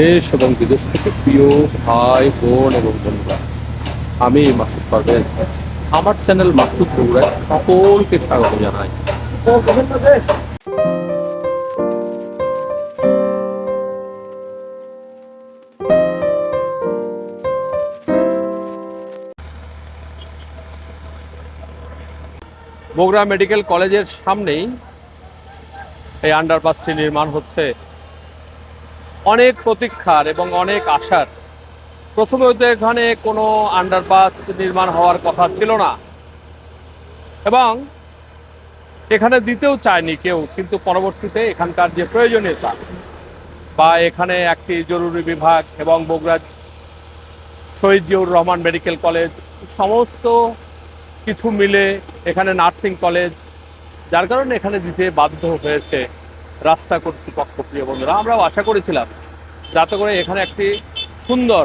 দেশ এবং বিদেশ থেকে প্রিয় ভাই, বোন এবং বন্ধুরা, আমি মাসুদ পারভেজ। আমার চ্যানেল মাসুদ বগুড়ায় সকলকে স্বাগত জানাই। বগুড়া মেডিকেল কলেজের সামনেই এই আন্ডারপাসটি নির্মাণ হচ্ছে। অনেক প্রতীক্ষার এবং অনেক আশার। প্রথমে তো এখানে কোনো আন্ডারপাস নির্মাণ হওয়ার কথা ছিল না। এবং এখানে দিতেও চায়নি কেউ, কিন্তু পরবর্তীতে এখানকার যে প্রয়োজনীয়তা বা এখানে একটি জরুরি বিভাগ এবং বগুড়া শহীদ জিয়াউর রহমান মেডিকেল কলেজ, সমস্ত কিছু মিলে এখানে নার্সিং কলেজ, যার কারণে এখানে দিতে বাধ্য হয়েছে রাস্তা কর্তৃপক্ষ প্রিয় বন্ধুরা। আমরাও আশা করেছিলাম যাতে করে এখানে একটি সুন্দর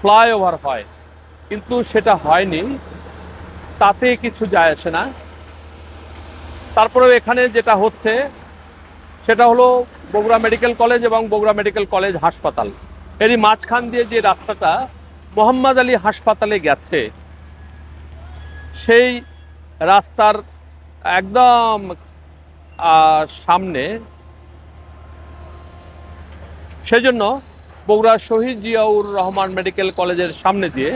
ফ্লাইওভার হয়। কিন্তু সেটা হয়নি। তাতে কিছু যায় আসে না। তারপরেও এখানে যেটা হচ্ছে, সেটা হলো বগুড়া মেডিকেল কলেজ এবং বগুড়া মেডিকেল কলেজ হাসপাতাল। এরই মাঝখান দিয়ে যে রাস্তাটা মোহাম্মদ আলী হাসপাতালে গেছে, সেই রাস্তার একদম সামনে সেজন্য বগুড়া শহীদ জিয়াউর রহমান মেডিকেল কলেজের সামনে দিয়ে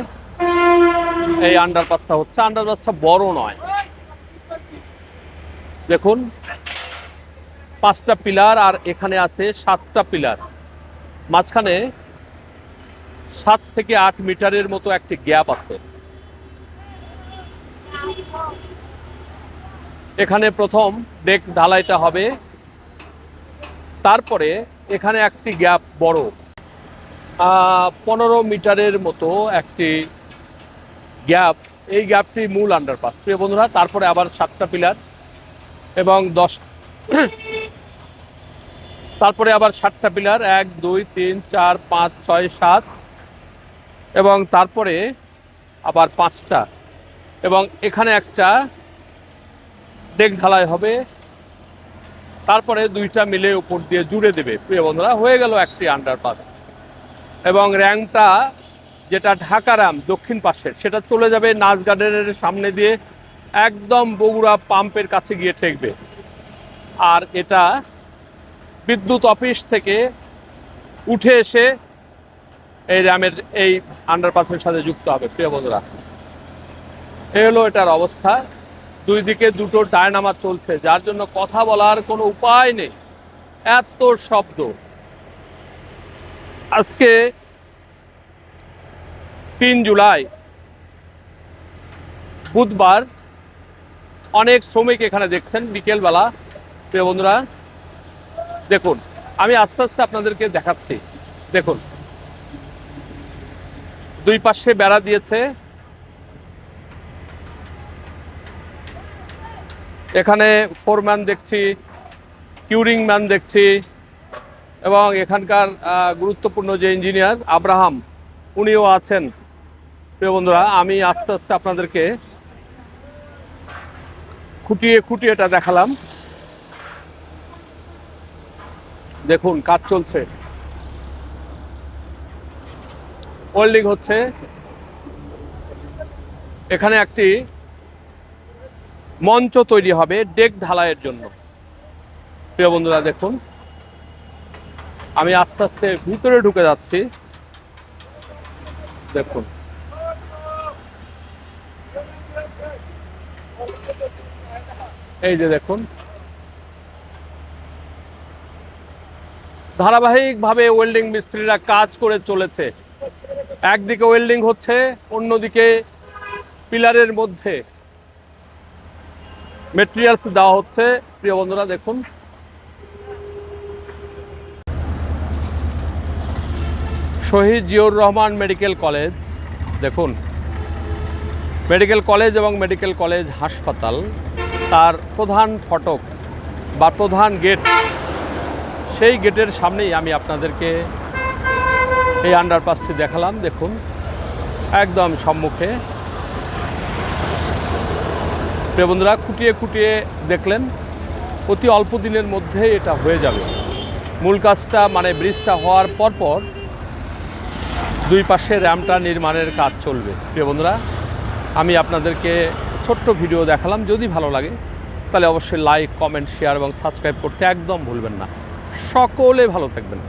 এই আন্ডারপাসটা হচ্ছে। আন্ডারপাসটা বড় নয়। দেখুন, পাঁচটা পিলার আর এখানে আছে সাতটা পিলার। মাঝখানে সাত থেকে আট মিটারের মতো একটি গ্যাপ আছে। এখানে প্রথম ডেক ঢালাইটা হবে। তারপরে এখানে একটি গ্যাপ বড়। পনেরো মিটারের মতো একটি গ্যাপ এই গ্যাপটি মূল আন্ডারপাস প্রিয় বন্ধুরা, তারপরে আবার সাতটা পিলার এবং দশ তারপরে আবার সাতটা পিলার এক, দুই, তিন, চার, পাঁচ, ছয়, সাত এবং তারপরে আবার পাঁচটা এবং এখানে একটা ডেক ঢালাই হবে। তারপরে দুইটা মিলে উপর দিয়ে জুড়ে দেবে। প্রিয় বন্ধুরা, হয়ে গেল একটি আন্ডারপাস এবং র্যাংটা যেটা ঢাকারাম দক্ষিণ পাশের, সেটা চলে যাবে নাচ গার্ডেনের সামনে দিয়ে একদম বগুড়া পাম্পের কাছে গিয়ে ঠেকবে। আর এটা বিদ্যুৎ অফিস থেকে উঠে এসে এই র্যামের, এই আন্ডারপাসের সাথে যুক্ত হবে, প্রিয় বন্ধুরা। এই হলো এটার অবস্থা। দুই দিকে দুটো ডায়নামা চলছে, যার জন্য কথা বলার কোনো উপায় নেই। এত শব্দ। আজকে তিন জুলাই, বুধবার, অনেক শ্রমিক এখানে দেখছেন, বিকেলবেলা। প্রিয় বন্ধুরা, দেখুন, আমি আস্তে আস্তে আপনাদেরকে দেখাচ্ছি। দেখুন, দুই পাশে বেড়া দিয়েছে এখানে ফোরম্যান দেখছি কিউরিং ম্যান দেখছি এবং এখানকার গুরুত্বপূর্ণ যে ইঞ্জিনিয়ার আব্রাহাম, উনিও আছেন। প্রিয় বন্ধুরা, আমি আস্তে আস্তে আপনাদেরকে খুঁটিয়ে খুঁটিয়ে এটা দেখালাম। দেখুন, কাজ চলছে। ওয়েল্ডিং হচ্ছে। এখানে একটি মঞ্চ তৈরি হবে ডেক ঢালাইয়ের জন্য। প্রিয় বন্ধুরা, দেখুন। আমি আস্তে আস্তে ভিতরে ঢুকে যাচ্ছি। দেখুন। এই যে দেখুন। ধারাবাহিকভাবে ওয়েল্ডিং মিস্ত্রিরা কাজ করে চলেছে। একদিকে ওয়েল্ডিং হচ্ছে, অন্যদিকে পিলারের মধ্যে। মেটেরিয়ালস দেওয়া হচ্ছে। প্রিয় বন্ধুরা, দেখুন। শহীদ জিয়র রহমান মেডিকেল কলেজ, দেখুন। মেডিকেল কলেজ এবং মেডিকেল কলেজ হাসপাতাল, তার প্রধান ফটক বা প্রধান গেট, সেই গেটের সামনেই আমি আপনাদেরকে এই আন্ডারপাসটি দেখালাম, দেখুন। একদম সম্মুখে। প্রিয় বন্ধুরা, খুঁটিয়ে খুঁটিয়ে দেখলেন, অতি অল্প দিনের মধ্যে এটা হয়ে যাবে। মূল কাজটা মানে ব্রিজটা হওয়ার পর পর দুই পাশে র্যামটা নির্মাণের কাজ চলবে। প্রিয় বন্ধুরা, আমি আপনাদেরকে ছোট্ট ভিডিও দেখালাম, যদি ভালো লাগে, তাহলে অবশ্যই লাইক, কমেন্ট, শেয়ার এবং সাবস্ক্রাইব করতে একদম ভুলবেন না। সকলে ভালো থাকবেন।